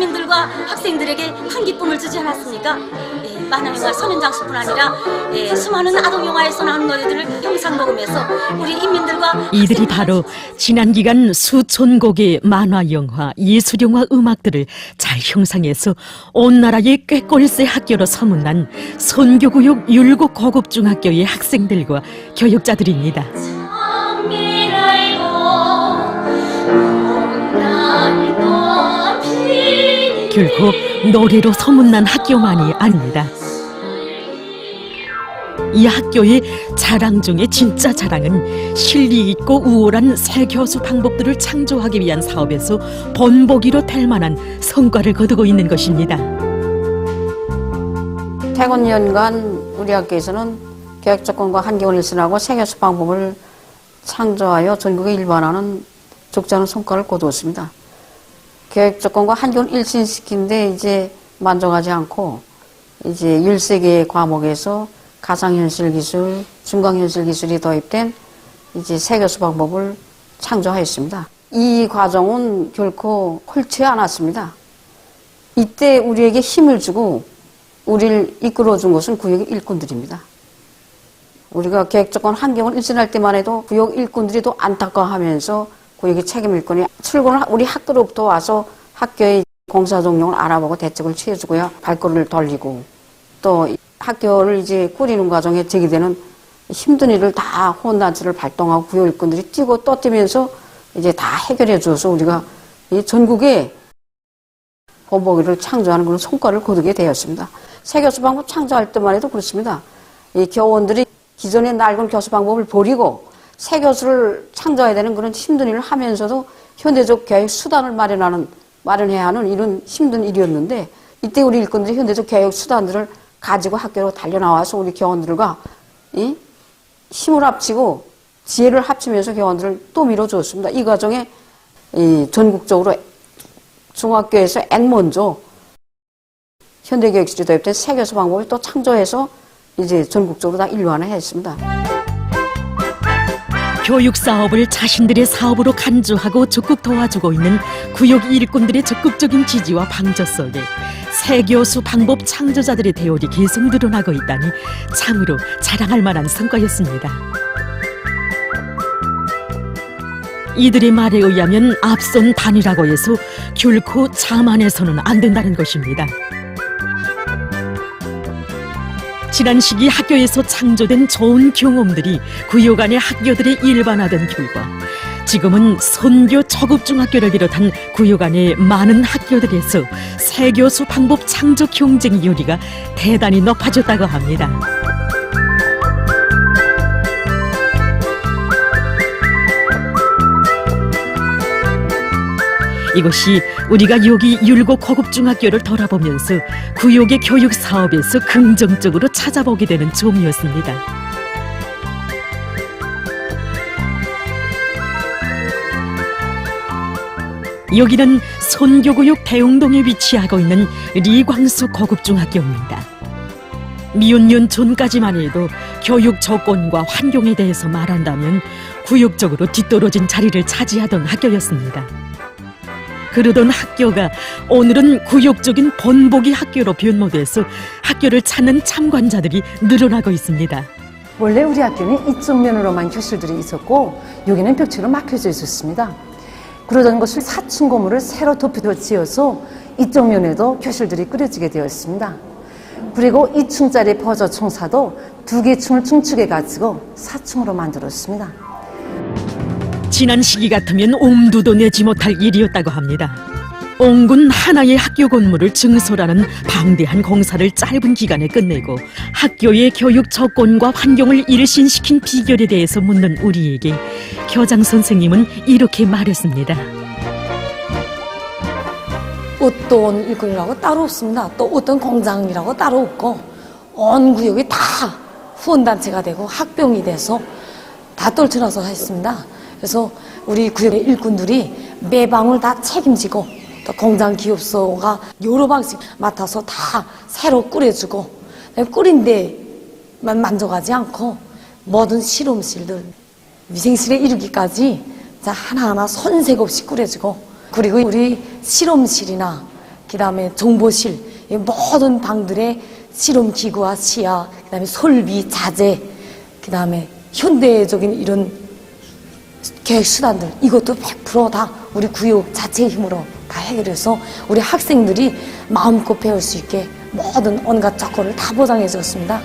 우리 인민들과 학생들에게 큰 기쁨을 주지 않았습니까? 예, 만화영화 선현장수뿐 아니라 예, 수많은 아동영화에서 나오는 노래들을 영상 녹음해서 우리 인민들과 이들이 바로 지난 기간 수천 곡의 만화 영화, 예술 영화 음악들을 잘 형상해서 온 나라의 꾀꼴세 학교로 소문난 선교구역 율곡 고급 중학교의 학생들과 교육자들입니다. 결코 노래로 소문난 학교만이 아닙니다. 이 학교의 자랑 중에 진짜 자랑은 실리 있고 우월한 새 교수 방법들을 창조하기 위한 사업에서 본보기로 될 만한 성과를 거두고 있는 것입니다. 퇴근 연간 우리 학교에서는 교육 조건과 환경을 일순하고 세교수 방법을 창조하여 전국에 일반화하는 적잖은 성과를 거두었습니다. 교육 조건과 환경을 일신시키는데 이제 만족하지 않고 이제 13개의 과목에서 가상현실 기술, 중강현실 기술이 도입된 이제 세 교수 방법을 창조하였습니다. 이 과정은 결코 홀치 않았습니다. 이때 우리에게 힘을 주고 우리를 이끌어준 것은 구역의 일꾼들입니다. 우리가 계획조건 환경을 일신할 때만 해도 구역 일꾼들이 더 안타까워하면서 구역의 책임 일꾼이 출근을 우리 학교로부터 와서 학교의 공사 종용을 알아보고 대책을 취해주고요. 발걸음을 돌리고 또 학교를 이제 꾸리는 과정에 제기되는 힘든 일을 다 혼란치를 발동하고 구역 일꾼들이 뛰고 또 뛰면서 이제 다 해결해 줘서 우리가 이 전국에 본보기를 창조하는 그런 성과를 거두게 되었습니다. 새 교수 방법 창조할 때만 해도 그렇습니다. 이 교원들이 기존의 낡은 교수 방법을 버리고 새 교수를 창조해야 되는 그런 힘든 일을 하면서도 현대적 교육 수단을 마련하는 마련해야 하는 이런 힘든 일이었는데 이때 우리 일꾼들이 현대적 교육 수단들을 가지고 학교로 달려 나와서 우리 교원들과 이 힘을 합치고 지혜를 합치면서 교원들을 또 밀어주었습니다. 이 과정에 이 전국적으로 중학교에서 앤 먼저 현대교육실이 도입된 세교수 방법을 또 창조해서 이제 전국적으로 다 일반화했습니다. 교육 사업을 자신들의 사업으로 간주하고 적극 도와주고 있는 구역 일꾼들의 적극적인 지지와 방조 속에 새 교수 방법 창조자들의 대열이 계속 늘어나고 있다니 참으로 자랑할 만한 성과였습니다. 이들의 말에 의하면 앞선 단위라고 해서 결코 자만해서는 안 된다는 것입니다. 지난 시기 학교에서 창조된 좋은 경험들이 구역 안의 학교들의 일반화된 결과 지금은 선교 초급중학교를 비롯한 구역 안의 많은 학교들에서 새 교수 방법 창조 경쟁 요리가 대단히 높아졌다고 합니다. 이것이 우리가 여기 율곡 고급중학교를 돌아보면서 구역의 교육 사업에서 긍정적으로 찾아보게 되는 점이었습니다. 여기는 손교구역 대웅동에 위치하고 있는 리광수 고급중학교입니다. 미운년 전까지만 해도 교육 조건과 환경에 대해서 말한다면 구역적으로 뒤떨어진 자리를 차지하던 학교였습니다. 그러던 학교가 오늘은 구역적인 본보기 학교로 변모돼서 학교를 찾는 참관자들이 늘어나고 있습니다. 원래 우리 학교는 이쪽 면으로만 교실들이 있었고 여기는 벽체로 막혀져 있었습니다. 그러던 것을 4층 고물을 새로 덮여 지어서 이쪽 면에도 교실들이 꾸려지게 되었습니다. 그리고 2층짜리 버저 청사도 두 개 층을 중축해 가지고 4층으로 만들었습니다. 지난 시기 같으면 옴두도 내지 못할 일이었다고 합니다. 옹군 하나의 학교 건물을 증설하는 방대한 공사를 짧은 기간에 끝내고 학교의 교육 조건과 환경을 일신시킨 비결에 대해서 묻는 우리에게 교장 선생님은 이렇게 말했습니다. 어떤 일꾼이라고 따로 없습니다. 또 어떤 공장이라고 따로 없고 온 구역이 다 후원단체가 되고 학병이 돼서 다 떨쳐놔서 했습니다. 그래서 우리 구역의 일꾼들이 매방을 다 책임지고 또 공장 기업소가 여러 방식 맡아서 다 새로 꾸려주고 꾸린 데만 만족하지 않고 모든 실험실들 위생실에 이르기까지 자 하나하나 손색 없이 꾸려주고 그리고 우리 실험실이나 그다음에 정보실 이 모든 방들의 실험 기구와 시야, 그다음에 설비, 자재, 그다음에 현대적인 이런 계획 수단들 이것도 100%다 우리 구역 자체의 힘으로 다 해결해서 우리 학생들이 마음껏 배울 수 있게 모든 온갖 조건을 다 보장해 줬습니다.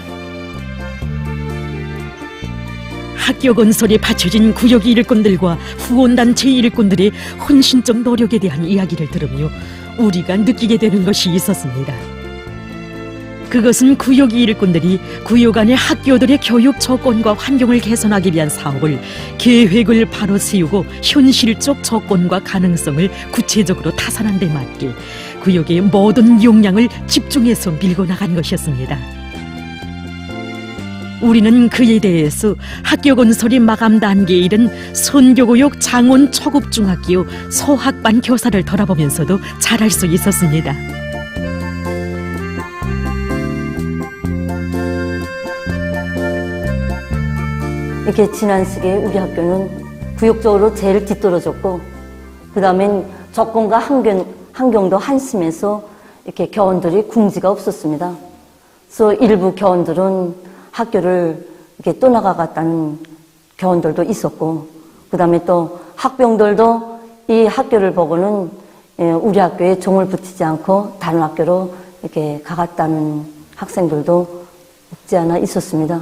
학교 건설에 바쳐진 구역 일꾼들과 후원단체 일꾼들의 헌신적 노력에 대한 이야기를 들으며 우리가 느끼게 되는 것이 있었습니다. 그것은 구역 일꾼들이 구역 안의 학교들의 교육 조건과 환경을 개선하기 위한 사업을 계획을 바로 세우고 현실적 조건과 가능성을 구체적으로 타산한 데 맞게 구역의 모든 역량을 집중해서 밀고 나간 것이었습니다. 우리는 그에 대해서 학교 건설이 마감 단계에 이른 선교구역 장원 초급중학교 소학반 교사를 돌아보면서도 잘알수 있었습니다. 이렇게 지난 시기에 우리 학교는 구역적으로 제일 뒤떨어졌고 그 다음엔 조건과 환경, 환경도 한심해서 이렇게 교원들이 궁지가 없었습니다. 그래서 일부 교원들은 학교를 이렇게 떠나가갔다는 교원들도 있었고 그 다음에 또 학병들도 이 학교를 보고는 예, 우리 학교에 종을 붙이지 않고 다른 학교로 이렇게 가갔다는 학생들도 없지 않아 있었습니다.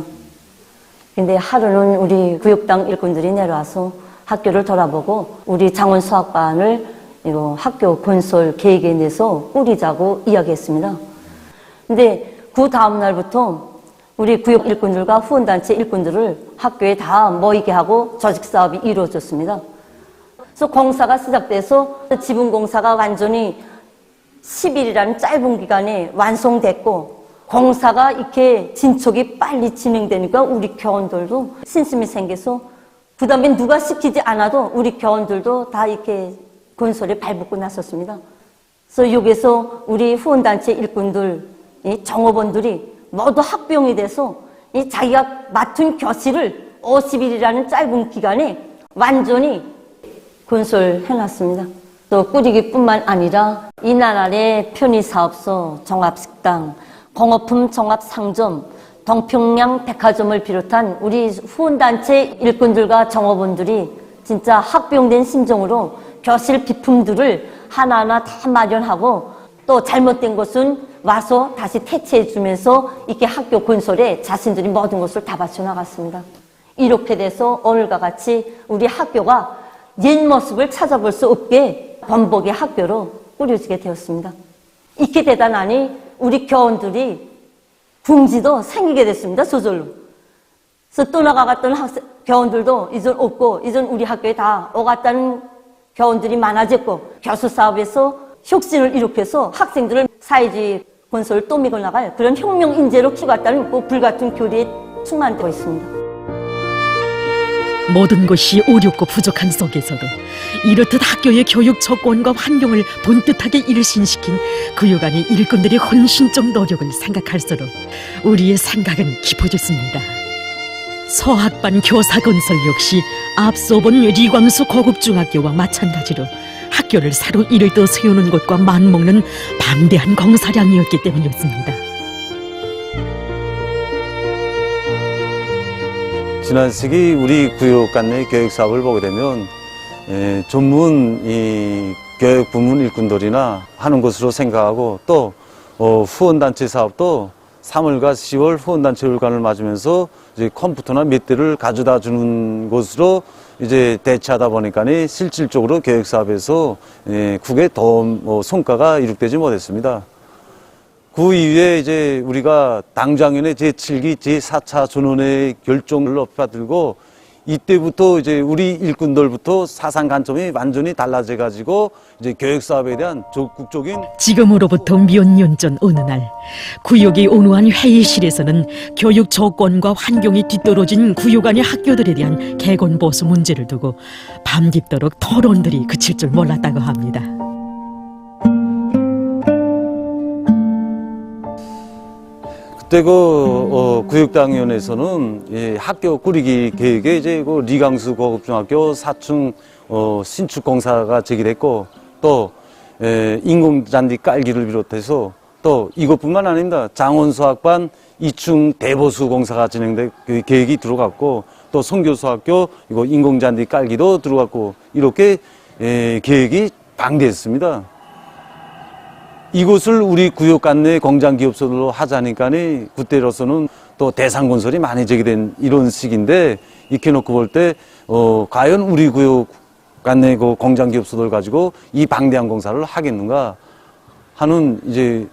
근데 하루는 우리 구역당 일꾼들이 내려와서 학교를 돌아보고 우리 장원 수학반을 이거 학교 건설 계획에 대해서 꾸리자고 이야기했습니다. 근데 그 다음 날부터 우리 구역 일꾼들과 후원단체 일꾼들을 학교에 다 모이게 하고 조직 사업이 이루어졌습니다. 그래서 공사가 시작돼서 지분 공사가 완전히 10일이라는 짧은 기간에 완성됐고 공사가 이렇게 진척이 빨리 진행되니까 우리 교원들도 신심이 생겨서 그 다음에 누가 시키지 않아도 우리 교원들도 다 이렇게 건설에 발붙고 나섰습니다. 그래서 여기서 우리 후원단체 일꾼들, 이 정업원들이 모두 합병이 돼서 이 자기가 맡은 교실을 50일이라는 짧은 기간에 완전히 건설해놨습니다. 또 꾸리기뿐만 아니라 이 나라의 편의사업소, 종합식당, 공업품 종합 상점, 동평양 백화점을 비롯한 우리 후원단체 일꾼들과 정업원들이 진짜 학병된 심정으로 교실 비품들을 하나하나 다 마련하고 또 잘못된 것은 와서 다시 퇴치해 주면서 이렇게 학교 건설에 자신들이 모든 것을 다 바쳐 나갔습니다. 이렇게 돼서 오늘과 같이 우리 학교가 옛 모습을 찾아볼 수 없게 번복의 학교로 꾸려지게 되었습니다. 이렇게 대단하니 우리 교원들이 궁지도 생기게 됐습니다. 저절로. 그래서 떠나가갔던 학생, 교원들도 이젠 없고 이젠 우리 학교에 다 오갔다는 교원들이 많아졌고 교수 사업에서 혁신을 일으켜서 학생들을 사회주의 건설 또 밀고 나갈 그런 혁명 인재로 키워갔다는 그 불같은 교리에 충만되어 있습니다. 모든 것이 어렵고 부족한 속에서도 이렇듯 학교의 교육 조건과 환경을 본뜻하게 일신시킨 구역안의 일꾼들의 헌신적 노력을 생각할수록 우리의 생각은 깊어졌습니다. 서학반 교사 건설 역시 앞서 본 리광수 고급중학교와 마찬가지로 학교를 새로 이를 떠 세우는 것과 맞먹는 방대한 공사량이었기 때문이었습니다. 지난 시기 우리 구역 간의 교육 사업을 보게 되면 에, 전문 이 교육 부문 일꾼들이나 하는 것으로 생각하고 또 어, 후원단체 사업도 3월과 10월 후원단체 월간을 맞으면서 이제 컴퓨터나 몇 대를 가져다 주는 것으로 이제 대체하다 보니까 실질적으로 교육 사업에서 에, 국의 도움 어, 성과가 이룩되지 못했습니다. 그 이후에 이제 우리가 당장연의 제7기 제4차 전원의 결정을 높아들고 이때부터 이제 우리 일꾼들부터 사상 관점이 완전히 달라져 가지고 이제 교육 사업에 대한 적극적인 지금으로부터 몇 년 전 어느 날 구역이 온화한 회의실에서는 교육 조건과 환경이 뒤떨어진 구역 안의 학교들에 대한 개건 보수 문제를 두고 밤 깊도록 토론들이 그칠 줄 몰랐다고 합니다. 그때 그 어, 구역당위원회에서는 이 학교 꾸리기 계획에 이제 그 리강수 고급중학교 4층 어, 신축 공사가 제기됐고 또 에, 인공잔디 깔기를 비롯해서 또 이것뿐만 아닙니다. 장원수학반 2층 대보수 공사가 진행될 그 계획이 들어갔고 또 성교수학교 이거 인공잔디 깔기도 들어갔고 이렇게 에, 계획이 방대했습니다. 이곳을 우리 구역 관내 공장 기업소들로 하자니까니 그때로서는 또 대상 건설이 많이 제기된 이런 시기인데 이렇게 놓고 볼 때 어, 과연 우리 구역 관내 그 공장 기업소들 가지고 이 방대한 공사를 하겠는가 하는 이제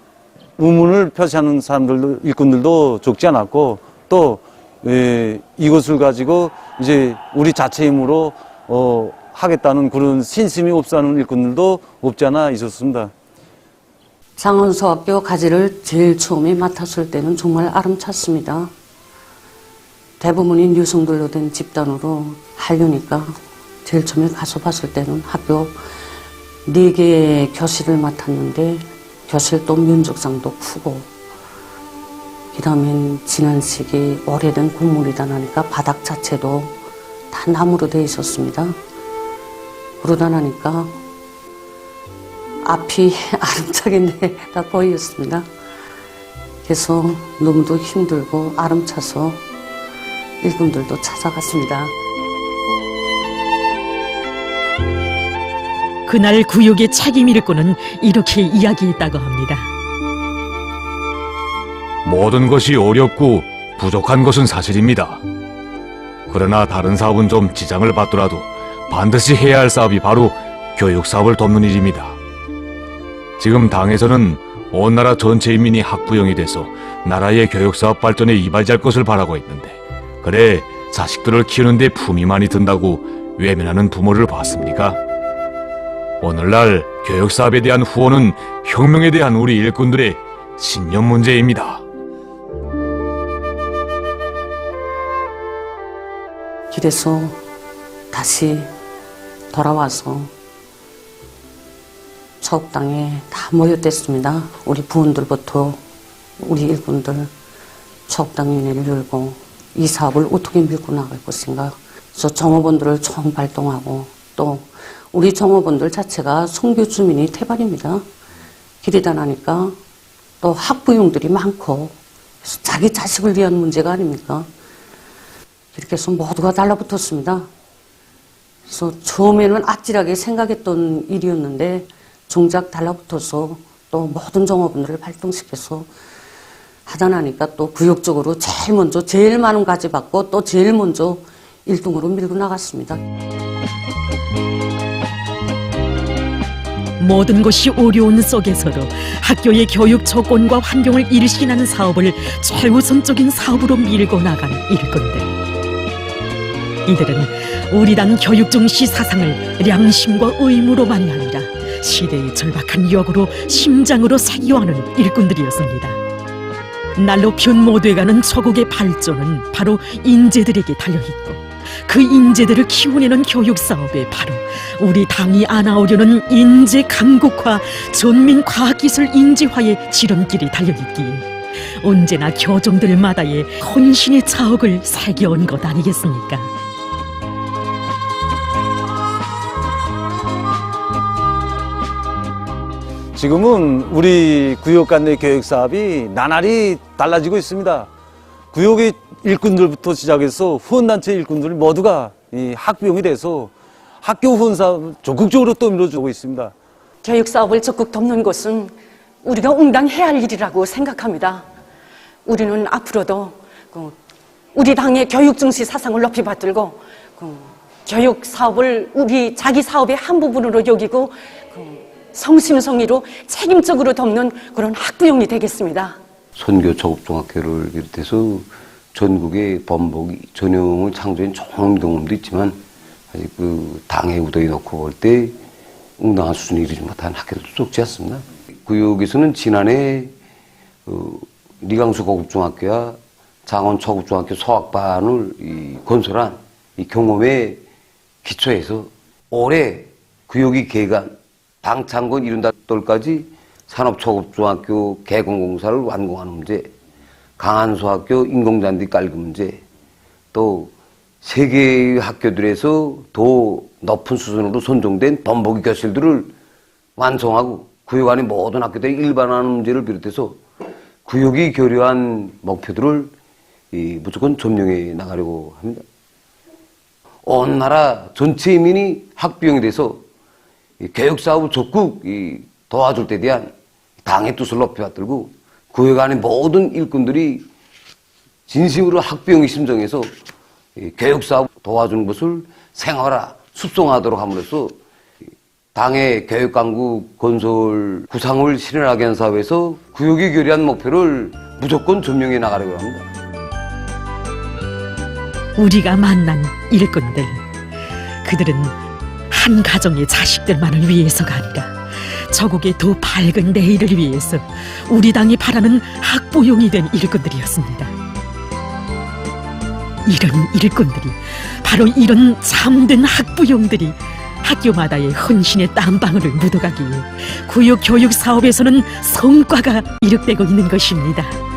의문을 표시하는 사람들도 일꾼들도 적지 않았고 또 예, 이것을 가지고 이제 우리 자체 힘으로 어, 하겠다는 그런 신심이 없사는 일꾼들도 없지 않아 있었습니다. 장원수학교 가지를 제일 처음에 맡았을 때는 정말 아름찼습니다. 대부분이 여성들로 된 집단으로 하려니까 제일 처음에 가서 봤을 때는 학교 네 개의 교실을 맡았는데 교실도 면적상도 크고 그다음엔 지난 시기 오래된 건물이다 나니까 바닥 자체도 다 나무로 되어 있었습니다. 그러다 나니까 앞이 아름차게 다 보였습니다. 그래서 너무도 힘들고 아름차서 일꾼들도 찾아갔습니다. 그날 구역의 책임 일꾼은 이렇게 이야기했다고 합니다. 모든 것이 어렵고 부족한 것은 사실입니다. 그러나 다른 사업은 좀 지장을 받더라도 반드시 해야 할 사업이 바로 교육 사업을 돕는 일입니다. 지금 당에서는 온 나라 전체 인민이 학부형이 돼서 나라의 교육 사업 발전에 이바지할 것을 바라고 있는데 그래 자식들을 키우는데 품이 많이 든다고 외면하는 부모를 봤습니까? 오늘날 교육 사업에 대한 후원은 혁명에 대한 우리 일꾼들의 신념 문제입니다. 그래서 다시 돌아와서 초업당에 다 모였댔습니다. 우리 부원들부터 우리 일꾼들 초업당위원회를 열고 이 사업을 어떻게 밀고 나갈 것인가. 그래서 종업원들을 총 발동하고 또 우리 종업원들 자체가 송교 주민이 태반입니다. 길이다 나니까 또 학부용들이 많고 자기 자식을 위한 문제가 아닙니까? 이렇게 해서 모두가 달라붙었습니다. 그래서 처음에는 아찔하게 생각했던 일이었는데 정작 달라붙어서 또 모든 종업원들을 발동시켜서 하다 나니까 또 구역적으로 제일 먼저 제일 많은 가지 받고 또 제일 먼저 1등으로 밀고 나갔습니다. 모든 것이 어려운 속에서도 학교의 교육 조건과 환경을 일신하는 사업을 최우선적인 사업으로 밀고 나간 일꾼들. 이들은 우리 당 교육 중시 사상을 양심과 의무로만이 아니라 시대의 절박한 역으로 심장으로 새겨하는 일꾼들이었습니다. 날로 변모돼가는 조국의 발전은 바로 인재들에게 달려있고 그 인재들을 키워내는 교육 사업에 바로 우리 당이 안아오려는 인재 강국화, 전민 과학기술 인재화의 지름길이 달려있기에 언제나 교정들마다의 헌신의 자옥을 새겨온 것 아니겠습니까? 지금은 우리 구역 간의 교육 사업이 나날이 달라지고 있습니다. 구역의 일꾼들부터 시작해서 후원단체 일꾼들 모두가 이 학부형이 돼서 학교 후원 사업 적극적으로 또 밀어주고 있습니다. 교육 사업을 적극 돕는 것은 우리가 응당해야 할 일이라고 생각합니다. 우리는 앞으로도 그 우리 당의 교육 중시 사상을 높이 받들고 그 교육 사업을 우리 자기 사업의 한 부분으로 여기고 그 성심성의로 책임적으로 돕는 그런 학부형이 되겠습니다. 선교 초급중학교를 비롯해서 전국의 범벅 전형을 창조한 좋은 경험도 있지만 아직 그 당의 우도에 놓고 볼 때 응당한 수준에 이르지 못한 학교들도 적지 않습니다. 구역에서는 지난해 어, 리강수 고급중학교와 장원 초급중학교 소학반을 이 건설한 이 경험에 기초해서 올해 구역이 개관 방창건 이룬다 돌까지 산업초급중학교 개공공사를 완공하는 문제, 강한소학교 인공잔디 깔기 문제, 또 세계 학교들에서 더 높은 수준으로 선정된 범벅이 교실들을 완성하고 구역 안의 모든 학교들이 일반화하는 문제를 비롯해서 구역이 교류한 목표들을 이 무조건 점령해 나가려고 합니다. 온 나라 전체 민이 학비용에 대해서 이 교육 사업을 적극 이 도와줄 때 대한 당의 뜻을 높이 받들고 구역 안의 모든 일꾼들이 진심으로 학비용이 심정해서 이 교육 사업 도와주는 것을 생활화, 숙성하도록 함으로써 이 당의 교육 강국 건설 구상을 실현하게 한 사업에서 구역이 교류한 목표를 무조건 점령해 나가려고 합니다. 우리가 만난 일꾼들 그들은 한 가정의 자식들만을 위해서가 아니라 저국의 더 밝은 내일을 위해서 우리 당이 바라는 학부용이 된 일꾼들이었습니다. 이런 일꾼들이 바로 이런 참된 학부용들이 학교마다의 헌신의 땀방울을 묻어가기에 구역 교육 사업에서는 성과가 이룩되고 있는 것입니다.